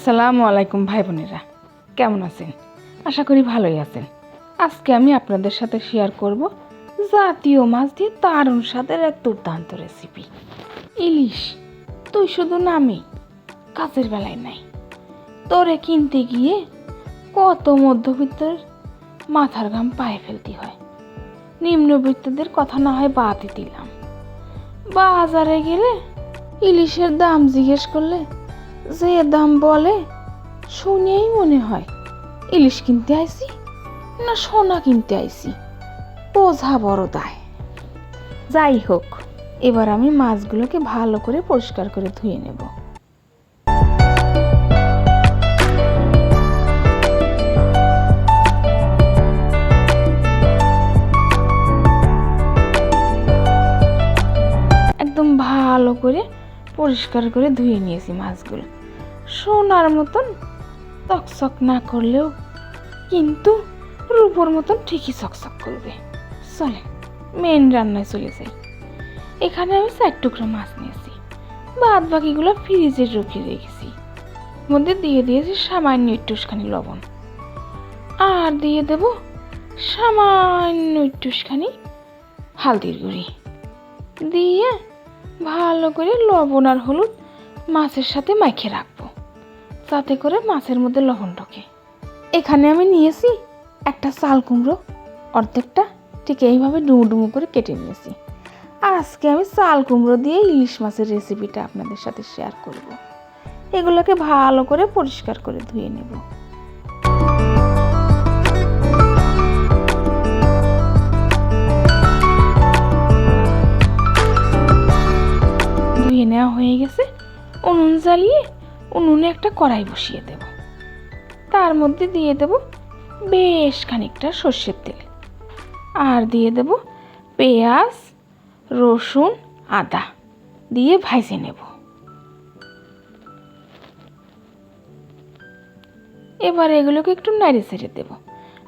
আসসালামু আলাইকুম ভাই বোনেরা। কেমন আছেন? আশা করি ভালোই আছেন। আজকে আমি আপনাদের সাথে শেয়ার করব জাতীয় মাছ দিয়ে দারুণ স্বাদের এক দুর্দান্ত রেসিপি ইলিশ, তুই শুধু নামে, কাজের বেলায় নাই। তোরে কিনতে গিয়ে কত মধ্যবিত্তের মাথার ঘাম পায়ে ফেলতে হয়। নিম্নবিত্তদের কথা না হয় বাদই দিলাম। বাজারে গেলে ইলিশের দাম জিজ্ঞেস করলে যে দাম বলে শুনেই মনে হয়, ইলিশ কিনতে আইছি না সোনা কিনতে আইছি, বোঝা বড় দায়। যাই হোক, এবার আমি মাছগুলোকে ভালো করে পরিষ্কার করে ধুয়ে নেব। একদম ভালো করে পরিষ্কার করে ধুয়ে নিয়েছি মাছগুলো। সোনার মতন চকচক না করলেও কিন্তু রূপোর মতন ঠিকই চকচক করবে। চলে মেন রান্নায় চলে যাই। এখানে আমি চার টুকরো মাছ নিয়েছি। বাদ বাকিগুলো ফ্রিজে রেখে রেখেছি। মধ্যে দিয়ে দিয়েছি সামান্য একটুখানি লবণ। আর দিয়ে দেব সামান্য একটুখানি হালদির গুঁড়ি। দিয়ে ভালো করে লবণ আর হলুদ মাছের সাথে মাখে রাখব। যাতে করে মাছের মধ্যে লবণ ঢোকে। এখানে আমি নিয়েছি একটা চাল কুমড়ো, অর্ধেকটা ঠিক এইভাবে ডুমু ডুমু করে কেটে নিয়েছি। আজকে আমি চাল কুমড়ো দিয়ে ইলিশ মাছের রেসিপিটা আপনাদের সাথে শেয়ার করব। এগুলোকে ভালো করে পরিষ্কার করে ধুয়ে নেব। ধুয়ে নেওয়া হয়ে গেছে। উনুন জ্বালিয়ে উনুনে একটা কড়াই বসিয়ে দেব। তার মধ্যে দিয়ে দেব বেশ খানিকটা সর্ষের তেল। আর দিয়ে দেব পেঁয়াজ, রসুন, আদা দিয়ে ভাজে নেব। এবার এগুলোকে একটু নাড়ে ছেড়ে দেবো।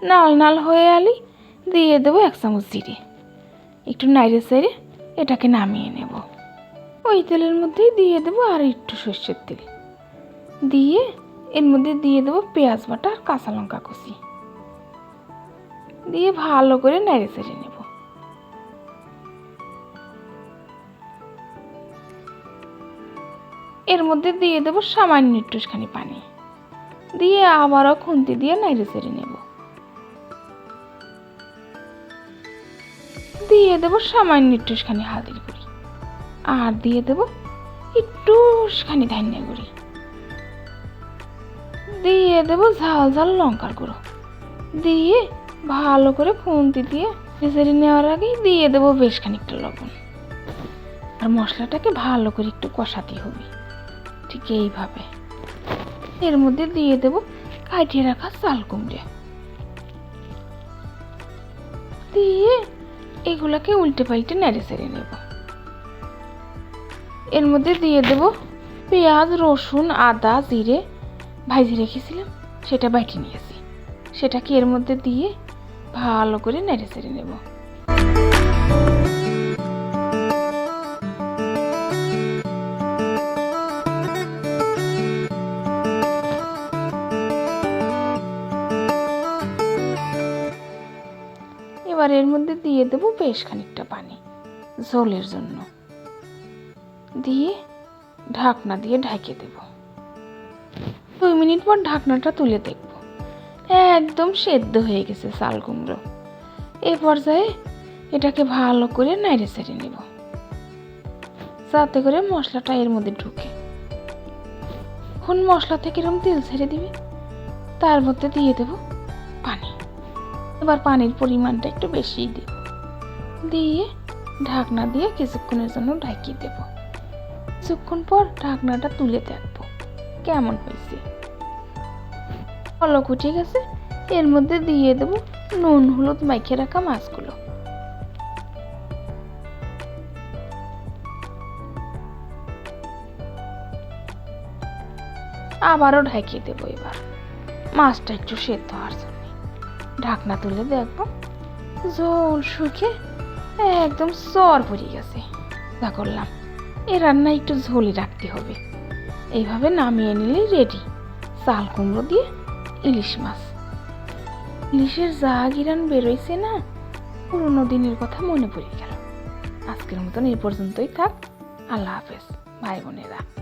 নাল নাল হয়ে আলি দিয়ে দেবো এক চামচ জিরে। একটু নাড়ে ছেড়ে এটাকে নামিয়ে নেব। ওই তেলের মধ্যেই দিয়ে দেবো আর একটু সর্ষের তেল। দিয়ে এর মধ্যে দিয়ে দেবো পেঁয়াজ বাটা আর কাঁচা লঙ্কা কুচি। দিয়ে ভালো করে নেড়ে চেড়ে নেব। এর মধ্যে দিয়ে দেবো সামান্য একটুখানি পানি। দিয়ে আবারও খুন্তি দিয়ে নেড়ে চেড়ে নেব। দিয়ে দেবো সামান্য একটুখানি হালদির গুঁড়ি। আর দিয়ে দেবো একটুখানি ধান্য গুঁড়ি। দিয়ে দেবো ঝাল ঝাল লঙ্কার গুঁড়ো। দিয়ে ভালো করে খুন্তি দিয়ে ভেজে নেওয়ার আগেই দিয়ে দেবো বেশ খানিকটা লবণ। আর মশলাটাকে ভালো করে একটু কষাতে হবে, ঠিক এইভাবে। এর মধ্যে দিয়ে দেবো কাটিয়ে রাখা চাল কুমড়ে। দিয়ে এগুলাকে উল্টে পাল্টে নেড়ে চেড়ে নেব। এর মধ্যে দিয়ে দেব পেঁয়াজ, রসুন, আদা, জিরে ভাজি রেখেছিলাম, সেটা বাইটে নিয়েছি সেটাকে এর মধ্যে দিয়ে ভালো করে নেড়ে চেড়ে নেব। এবার এর মধ্যে দিয়ে দেবো বেশ খানিকটা পানি, ঝোলের জন্য। দিয়ে ঢাকনা দিয়ে ঢাকিয়ে দেব। দুই মিনিট পর ঢাকনাটা তুলে দেখব। একদম সেদ্ধ হয়ে গেছে চাল কুমড়ো। এ পর্যায়ে এটাকে ভালো করে নাইড়ে সেড়ে নেব। যাতে করে মশলাটা এর মধ্যে ঢুকে। এখন মশলা থেকে এরকম তেল ছেড়ে দিবে, তার মধ্যে দিয়ে দেব পানি। এবার পানির পরিমাণটা একটু বেশিই দেব দিয়ে ঢাকনা দিয়ে কিছুক্ষণের জন্য ঢাকিয়ে দেব। কিছুক্ষণ পর ঢাকনাটা তুলে দেখব কেমন হয়েছে। অলক উঠে গেছে এর মধ্যে দিয়ে দেব নুন, হলুদ মাইখে রাখা মাছগুলো। আবারও ঢাকিয়ে দেবো এবার। মাছটা একটু সেদ্ধ হওয়ার জন্য। ঢাকনা তুলে দেখব। জল শুকে একদম সর পড়ে গেছে। যা করলাম। এ রান্না একটু ঝোলে রাখতে হবে। এইভাবে নামিয়ে নিলেই রেডি চাল কুমড়ো দিয়ে ইলিশ মাছ ইলিশের জাহাগিরান গিরান বেরোইছে না, পুরোনো দিনের কথা মনে পড়ে গেল। আজকের মতন এই পর্যন্তই থাক। আল্লাহ হাফেজ। ভাই বোনেরা।